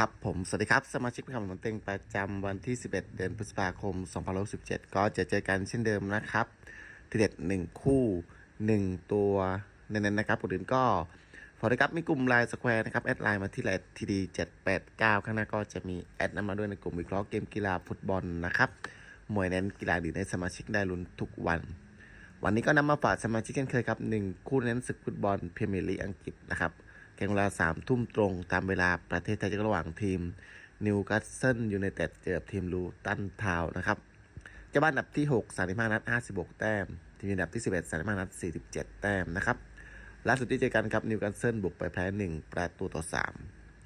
ครับผมสวัสดีครับ สมาชิกคำมันเต็งประจำวันที่ 11 เดือนพฤษภาคม2567ก็จะเจอกันเช่นเดิมนะครับทีเด็ด 1 คู่ 1 ตัวเน้นๆนะครับคนอื่นก็พอได้ครับมีกลุ่มไลน์สแควร์นะครับแอดไลน์มาที่ไลน์ทีดี789ข้างหน้าก็จะมีแอดนำมาด้วยในกลุ่มวิเคราะห์เกมกีฬาฟุตบอลนะครับมวยเน้นกีฬาดีในสมาชิกได้ลุ้นทุกวัน วันนี้ก็นำมาฝากสมาชิกกันเคยครับหนึ่งคู่เน้นศึกฟุตบอลพรีเมียร์ลีกอังกฤษนะครับ แข่งเวลาสามทุ่มตรงตามเวลาประเทศไทยระหว่างทีมนิวคาสเซิลยูไนเต็ดเจอทีมลูตันทาวนะครับเจ้าบ้านอันดับที่6 35นัด56 แต้ม ทีมอันดับที่ 11 35นัด47 แต้มนะครับล่าสุดที่เจอกันครับนิวคาสเซิลบุกไปแพ้1ประตูต่อ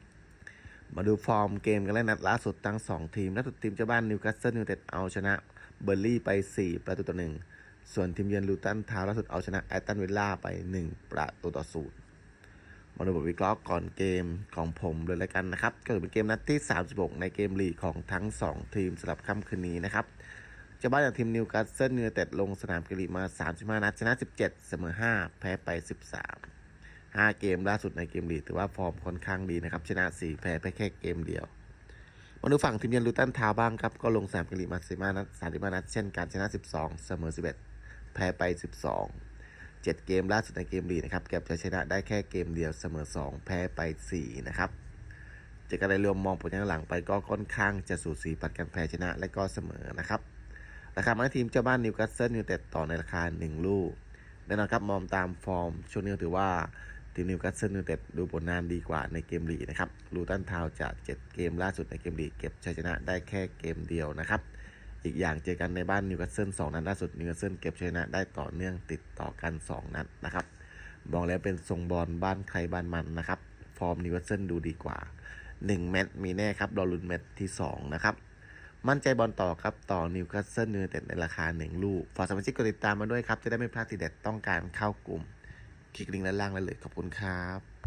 3 มาดูฟอร์มเกมกันแล้วนัดล่าสุดทั้ง 2 ทีมล่าสุดทีมเจ้าบ้านนิวคาสเซิลยูไนเต็ดเอาชนะเบอร์ลี่ไป 4 ประตูต่อ 1 ส่วนทีมเยือนลูตันทาวล่าสุดเอาชนะแอตตันวิลล่าไป 1 ประตูต่อศูนย์ มาดูบทวิเคราะห์ก่อนเกมของผมเลยแล้วกันนะครับก็เป็นเกมนัดที่ 36 ในเกมลีกของทั้ง 2 ทีมสำหรับค่ำคืนนี้นะครับเจ้าบ้านอย่างทีมนิวคาสเซิลยูไนเต็ดลงสนามเกมลีมา 35 นัดชนะ 17 เสมอ 5 แพ้ไป 13 5 เกมล่าสุดในเกมลีกถือว่าฟอร์มค่อนข้างดีนะครับ ชนะ 4 แพ้ไปแค่เกมเดียว มาดูฝั่งทีมเยือนลูตันทาวบ้างครับ ก็ลงสนามเกมลีมา15นัด35นัดเช่นกันชนะ 12 เสมอ 11 แพ้ไป 12 7 เกมล่าสุดในเกมลีนะครับเก็บชัยชนะได้แค่เกมเดียวเสมอ 2 แพ้ไป 4 นะครับจากการได้รวมมองผลย้อนหลังไปก็ค่อนข้างจะสูสีปัดกันแพ้ชนะและก็เสมอนะครับราคามาทีมเจ้าบ้านนิวคาสเซิลยูไนเต็ดต่อในราคา 1 ลูกแน่นอนครับมองตามฟอร์มช่วงนี้ถือว่าทีมนิวคาสเซิลยูไนเต็ดดูผลงานดีกว่าในเกมลีนะครับลูตันทาวจาก 7 เกมล่าสุดในเกมลีเก็บชัยชนะได้แค่เกมเดียวนะครับ อีกอย่างเจอกันในบ้านนิวคาสเซิล2นัดล่าสุดนิวคาสเซิลเก็บชัยชนะได้ต่อเนื่องติดต่อกัน 2 นัดนะครับบอกแล้วเป็นทรงบอลบ้านใครบ้านมันนะครับ ฟอร์มนิวคาสเซิลดูดีกว่า 1 แมตช์มีแน่ครับรอลุ้นแมตช์ที่ 2 นะครับ มั่นใจบอลต่อครับ ต่อนิวคาสเซิลยูไนเต็ดในราคา 1 ลูก ฝากสมาชิกกดติดตามมาด้วยครับ จะได้ไม่พลาดทีเด็ดต้องการเข้ากลุ่ม คลิกลิงก์ด้านล่างได้เลยขอบคุณครับ